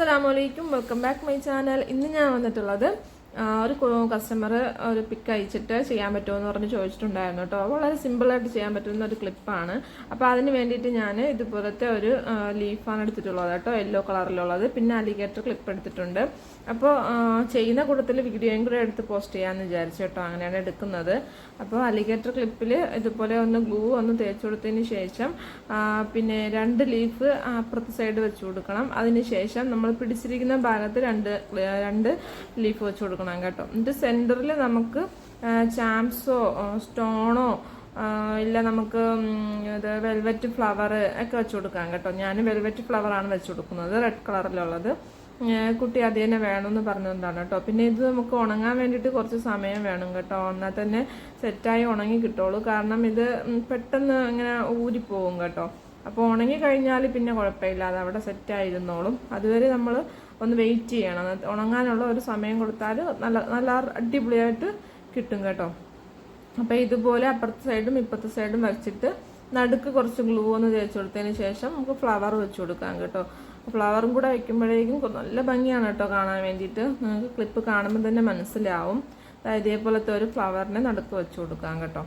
അസ്സലാമലൈക്കും welcome back my channel ഇന്ന് ഞാൻ വന്നിട്ടുള്ളത് ഒരു കസ്റ്റമർ ഒരു പിക്ക് അയച്ചിട്ട് ചെയ്യാൻ പറ്റുമോ എന്ന് പറഞ്ഞ് ചോദിച്ചിട്ടുണ്ടായിരുന്നു കേട്ടോ. വളരെ സിമ്പിളായിട്ട് ചെയ്യാൻ പറ്റുന്ന ഒരു ക്ലിപ്പാണ് അപ്പോൾ അതിന് വേണ്ടിയിട്ട് ഞാൻ ഇതുപോലത്തെ ഒരു ലീഫാണ് എടുത്തിട്ടുള്ളത് കേട്ടോ യെല്ലോ കളറിലുള്ളത് പിന്നെ അലിഗേറ്റർ ക്ലിപ്പ് എടുത്തിട്ടുണ്ട്. അപ്പോൾ ചെയ്യുന്ന കൂട്ടത്തിൽ വീഡിയോയും കൂടെ എടുത്ത് പോസ്റ്റ് ചെയ്യാമെന്ന് വിചാരിച്ചു കേട്ടോ അങ്ങനെയാണ് എടുക്കുന്നത്. അപ്പോൾ അലിഗേറ്റർ ക്ലിപ്പിൽ ഇതുപോലെ ഒന്ന് ഗ്ലൂ ഒന്ന് തേച്ച് കൊടുത്തതിന് ശേഷം പിന്നെ രണ്ട് ലീഫ് അപ്പുറത്തെ സൈഡ് വെച്ച് കൊടുക്കണം. അതിന് ശേഷം നമ്മൾ പിടിച്ചിരിക്കുന്ന ഭാഗത്ത് രണ്ട് രണ്ട് ലീഫ് വെച്ച് കൊടുക്കണം. കേട്ടോ. എന്നിട്ട് സെന്ററിൽ നമുക്ക് ചാംസോ സ്റ്റോണോ ഇല്ല നമുക്ക് ഇത് വെൽവെറ്റ് ഫ്ലവർ ഒക്കെ വെച്ച് കൊടുക്കാം കേട്ടോ. ഞാൻ വെൽവെറ്റ് ഫ്ലവർ ആണ് വെച്ച് കൊടുക്കുന്നത് റെഡ് കളറിലുള്ളത് കുട്ടി അത് തന്നെ വേണമെന്ന് പറഞ്ഞതുകൊണ്ടാണ് കേട്ടോ. പിന്നെ ഇത് നമുക്ക് ഉണങ്ങാൻ വേണ്ടിയിട്ട് കുറച്ച് സമയം വേണം കേട്ടോ. എന്നാൽ തന്നെ സെറ്റായി ഉണങ്ങി കിട്ടുള്ളൂ. കാരണം ഇത് പെട്ടെന്ന് ഇങ്ങനെ ഊരിപ്പോവും കേട്ടോ. അപ്പോൾ ഉണങ്ങി കഴിഞ്ഞാൽ പിന്നെ കുഴപ്പമില്ല. അത് അവിടെ സെറ്റായിരുന്നോളും അതുവരെ നമ്മൾ ഒന്ന് വെയിറ്റ് ചെയ്യണം. ഉണങ്ങാനുള്ള ഒരു സമയം കൊടുത്താൽ നല്ല നല്ല അടിപൊളിയായിട്ട് കിട്ടും കേട്ടോ. അപ്പോൾ ഇതുപോലെ അപ്പുറത്തെ സൈഡും ഇപ്പുറത്തെ സൈഡും വരച്ചിട്ട് നടുക്ക് കുറച്ച് ഗ്ലൂ ഒന്ന് തേച്ച് കൊടുത്തതിന് ശേഷം നമുക്ക് ഫ്ലവർ വെച്ച് കൊടുക്കാം കേട്ടോ. ഫ്ലവറും കൂടെ വയ്ക്കുമ്പോഴേക്കും നല്ല ഭംഗിയാണ് കേട്ടോ കാണാൻ വേണ്ടിയിട്ട്. നിങ്ങൾക്ക് ക്ലിപ്പ് കാണുമ്പോൾ തന്നെ മനസ്സിലാവും. ഇതേപോലത്തെ ഒരു ഫ്ലവറിനെ നടുക്ക് വെച്ച് കൊടുക്കാം കേട്ടോ.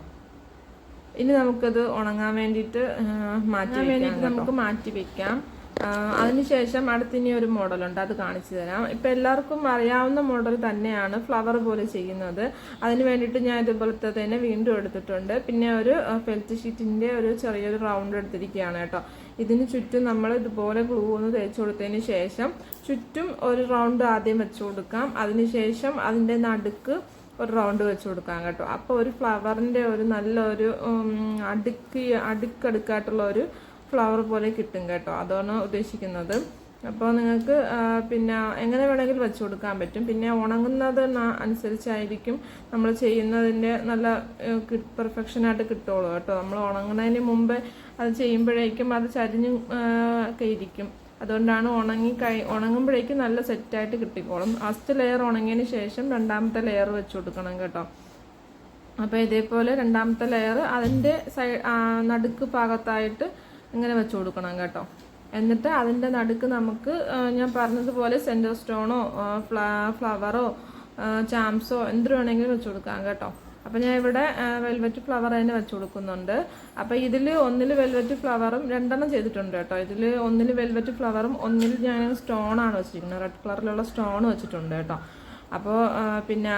ഇനി നമുക്കത് ഉണങ്ങാൻ വേണ്ടിയിട്ട് മാറ്റാൻ മാറ്റി വേണ്ടിയിട്ട് നമുക്ക് മാറ്റി വെക്കാം. അതിനുശേഷം അടുത്തിനി ഒരു മോഡലുണ്ട് അത് കാണിച്ചു തരാം. ഇപ്പം എല്ലാവർക്കും അറിയാവുന്ന മോഡൽ തന്നെയാണ് ഫ്ലവർ പോലെ ചെയ്യുന്നത്. അതിന് വേണ്ടിയിട്ട് ഞാൻ ഇതുപോലത്തെ തന്നെ വീണ്ടും എടുത്തിട്ടുണ്ട്. പിന്നെ ഒരു ഫെൽറ്റ് ഷീറ്റിന്റെ ഒരു ചെറിയൊരു റൗണ്ട് എടുത്തിരിക്കുകയാണ് കേട്ടോ. ഇതിന് ചുറ്റും നമ്മൾ ഇതുപോലെ ഗ്ലൂ ഒന്ന് തേച്ച് കൊടുത്തതിന് ശേഷം ചുറ്റും ഒരു റൗണ്ട് ആദ്യം വെച്ച് കൊടുക്കാം. അതിനുശേഷം അതിന്റെ നടുക്ക് ഒരു റൗണ്ട് വെച്ച് കൊടുക്കാം കേട്ടോ. അപ്പോൾ ഒരു ഫ്ലവറിന്റെ ഒരു നല്ലൊരു അടുക്കി അടുക്കടുക്കായിട്ടുള്ള ഒരു ഫ്ലവർ പോലെ കിട്ടും കേട്ടോ. അതാണ് ഉദ്ദേശിക്കുന്നത്. അപ്പോൾ നിങ്ങൾക്ക് പിന്നെ എങ്ങനെ വേണമെങ്കിൽ വെച്ച് കൊടുക്കാൻ പറ്റും. പിന്നെ ഉണങ്ങുന്നത് അനുസരിച്ചായിരിക്കും നമ്മൾ ചെയ്യുന്നതിന്റെ നല്ല പെർഫെക്ഷനായിട്ട് കിട്ടുള്ളൂ കേട്ടോ. നമ്മൾ ഉണങ്ങുന്നതിന് മുമ്പേ അത് ചെയ്യുമ്പോഴേക്കും അത് ചരിഞ്ഞ് ഒക്കെ ഇരിക്കും. അതുകൊണ്ടാണ് ഉണങ്ങി കഴി ഉണങ്ങുമ്പോഴേക്കും നല്ല സെറ്റായിട്ട് കിട്ടിക്കോളും. ഫസ്റ്റ് ലെയർ ഉണങ്ങിയതിന് ശേഷം രണ്ടാമത്തെ ലെയർ വെച്ച് കൊടുക്കണം കേട്ടോ. അപ്പോൾ ഇതേപോലെ രണ്ടാമത്തെ ലെയർ അതിന്റെ സൈ നടുക്ക് ഭാഗത്തായിട്ട് ഇങ്ങനെ വെച്ച് കൊടുക്കണം കേട്ടോ. എന്നിട്ട് അതിന്റെ നടുക്ക് നമുക്ക് ഞാൻ പറഞ്ഞതുപോലെ സെന്റർ സ്റ്റോണോ ഫ്ലവറോ ചാംസോ എന്ത് വേണമെങ്കിലും വെച്ച് കൊടുക്കാം കേട്ടോ. അപ്പം ഞാൻ ഇവിടെ വെൽവെറ്റ് ഫ്ലവർ തന്നെ വെച്ച് കൊടുക്കുന്നുണ്ട്. അപ്പം ഇതിൽ ഒന്നിൽ വെൽവെറ്റ് ഫ്ലവറും രണ്ടെണ്ണം ചെയ്തിട്ടുണ്ട് കേട്ടോ. ഇതിൽ ഒന്നിൽ വെൽവെറ്റ് ഫ്ലവറും ഒന്നിൽ ഞാൻ സ്റ്റോണാണ് വെച്ചിരിക്കുന്നത്. റെഡ് കളറിലുള്ള സ്റ്റോൺ വെച്ചിട്ടുണ്ട് കേട്ടോ. അപ്പോൾ പിന്നെ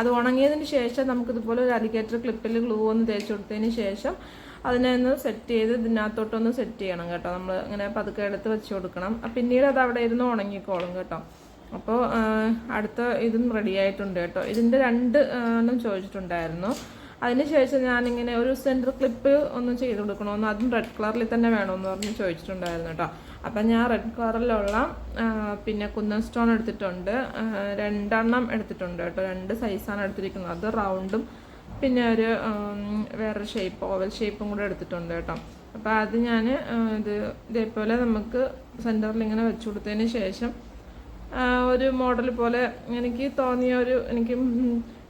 അത് ഉണങ്ങിയതിന് ശേഷം നമുക്കിതുപോലെ ഒരു അലിഗേറ്റർ ക്ലിപ്പിൽ ഗ്ലൂ ഒന്ന് തേച്ച് കൊടുത്തതിന് ശേഷം അതിനെ ഒന്ന് സെറ്റ് ചെയ്ത് ഇതിനകത്തോട്ടൊന്ന് സെറ്റ് ചെയ്യണം കേട്ടോ. നമ്മൾ ഇങ്ങനെ പതുക്കെ എടുത്ത് വെച്ച് കൊടുക്കണം. പിന്നീട് അത് അവിടെ ഇരുന്ന് ഉണങ്ങിക്കോളും കേട്ടോ. അപ്പോൾ അടുത്ത ഇതും റെഡി ആയിട്ടുണ്ട് കേട്ടോ. ഇതിന്റെ രണ്ട് എണ്ണം ചോദിച്ചിട്ടുണ്ടായിരുന്നു. അതിനുശേഷം ഞാനിങ്ങനെ ഒരു സെന്റർ ക്ലിപ്പ് ഒന്നും ചെയ്ത് കൊടുക്കണമെന്ന് അതും റെഡ് കളറിൽ തന്നെ വേണമെന്ന് പറഞ്ഞ് ചോദിച്ചിട്ടുണ്ടായിരുന്നു കേട്ടോ അപ്പം ഞാൻ റെഡ് കളറിലുള്ള പിന്നെ കുന്നൻ സ്റ്റോൺ എടുത്തിട്ടുണ്ട്. രണ്ടെണ്ണം എടുത്തിട്ടുണ്ട് കേട്ടോ രണ്ട് സൈസാണ് എടുത്തിരിക്കുന്നത്. അത് റൗണ്ടും പിന്നെ ഒരു വേറെ ഷേപ്പ് ഓവൽ ഷേപ്പും കൂടെ എടുത്തിട്ടുണ്ട് കേട്ടോ അപ്പോൾ അത് ഞാൻ ഇത് ഇതേപോലെ നമുക്ക് സെന്ററിൽ ഇങ്ങനെ വെച്ച് കൊടുത്തതിന് ശേഷം ഒരു മോഡൽ പോലെ എനിക്ക് തോന്നിയ ഒരു എനിക്ക്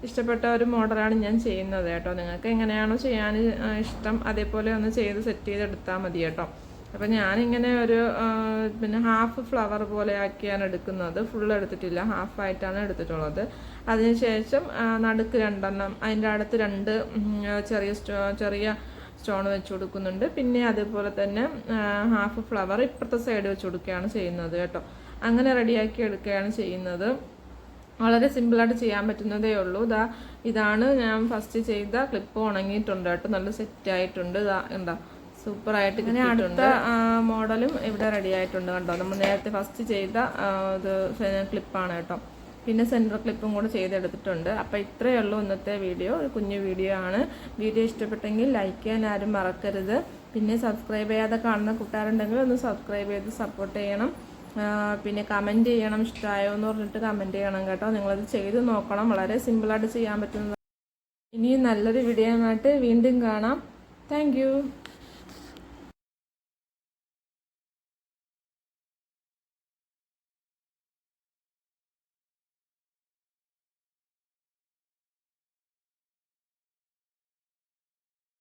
ഇഷ്ടപ്പെട്ട ഒരു മോഡലാണ് ഞാൻ ചെയ്യുന്നത് കേട്ടോ. നിങ്ങൾക്ക് എങ്ങനെയാണോ ചെയ്യാൻ ഇഷ്ടം അതേപോലെ ഒന്ന് ചെയ്ത് സെറ്റ് ചെയ്തെടുത്താൽ മതി കേട്ടോ. അപ്പം ഞാനിങ്ങനെ ഒരു പിന്നെ ഹാഫ് ഫ്ലവർ പോലെ ആക്കിയാണ് എടുക്കുന്നത്. ഫുൾ എടുത്തിട്ടില്ല ഹാഫ് ആയിട്ടാണ് എടുത്തിട്ടുള്ളത്. അതിനുശേഷം നടുക്ക് രണ്ടെണ്ണം അതിന്റെ അടുത്ത് രണ്ട് ചെറിയ സ്റ്റോ ചെറിയ സ്റ്റോൺ വെച്ച് കൊടുക്കുന്നുണ്ട്. പിന്നെ അതുപോലെ തന്നെ ഹാഫ് ഫ്ലവർ ഇപ്പുറത്തെ സൈഡ് വെച്ച് കൊടുക്കുകയാണ് ചെയ്യുന്നത് കേട്ടോ. അങ്ങനെ റെഡിയാക്കി എടുക്കുകയാണ് ചെയ്യുന്നത്. വളരെ സിമ്പിളായിട്ട് ചെയ്യാൻ പറ്റുന്നതേ ഉള്ളൂ. ഇതാ ഇതാണ് ഞാൻ ഫസ്റ്റ് ചെയ്ത ക്ലിപ്പ് ഉണങ്ങിയിട്ടുണ്ട് കേട്ടോ. നല്ല സെറ്റ് ആയിട്ടുണ്ട്. ഇതാ ഉണ്ടോ സൂപ്പറായിട്ട് ഇങ്ങനെ അടുത്ത മോഡലും ഇവിടെ റെഡി ആയിട്ടുണ്ട് കണ്ടോ? നമ്മൾ നേരത്തെ ഫസ്റ്റ് ചെയ്ത ഇത് ക്ലിപ്പാണ് കേട്ടോ. പിന്നെ സെന്റർ ക്ലിപ്പും കൂടെ ചെയ്തെടുത്തിട്ടുണ്ട്. അപ്പോൾ ഇത്രയേ ഉള്ളൂ ഇന്നത്തെ വീഡിയോ ഒരു കുഞ്ഞു വീഡിയോ ആണ്. വീഡിയോ ഇഷ്ടപ്പെട്ടെങ്കിൽ ലൈക്ക് ചെയ്യാൻ ആരും മറക്കരുത്. പിന്നെ സബ്സ്ക്രൈബ് ചെയ്യാതെ കാണുന്ന കൂട്ടുകാരുണ്ടെങ്കിൽ ഒന്ന് സബ്സ്ക്രൈബ് ചെയ്ത് സപ്പോർട്ട് ചെയ്യണം. പിന്നെ കമന്റ് ചെയ്യണം ഇഷ്ടമായോ എന്ന് പറഞ്ഞിട്ട് കമന്റ് ചെയ്യണം കേട്ടോ. നിങ്ങളത് ചെയ്ത് നോക്കണം. വളരെ സിമ്പിളായിട്ട് ചെയ്യാൻ പറ്റുന്നത് ഇനിയും നല്ലൊരു വീഡിയോ ആയിട്ട് വീണ്ടും കാണാം. താങ്ക്